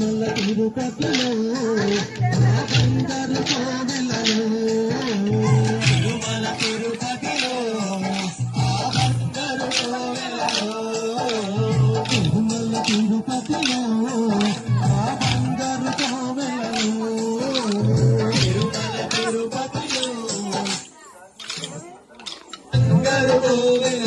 కన్నుల ఇరు కథలు అందరు కోవిలను తిరుమల తిరుపతిలో అందరు కోవిలను తిరుమల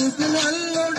ഇതിൽ അല്ലുട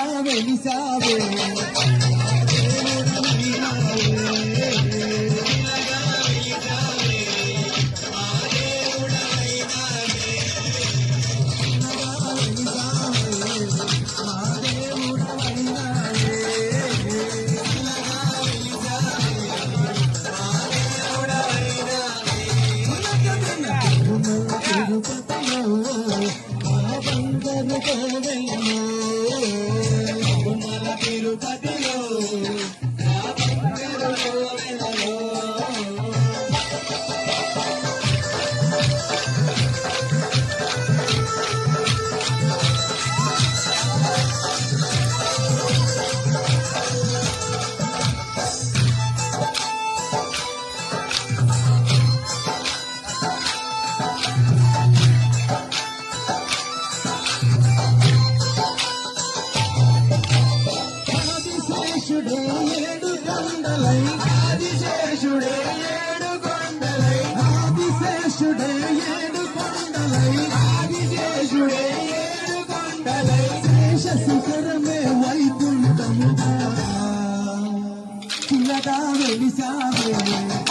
sabe, ni sabe. sabe, ni sabe.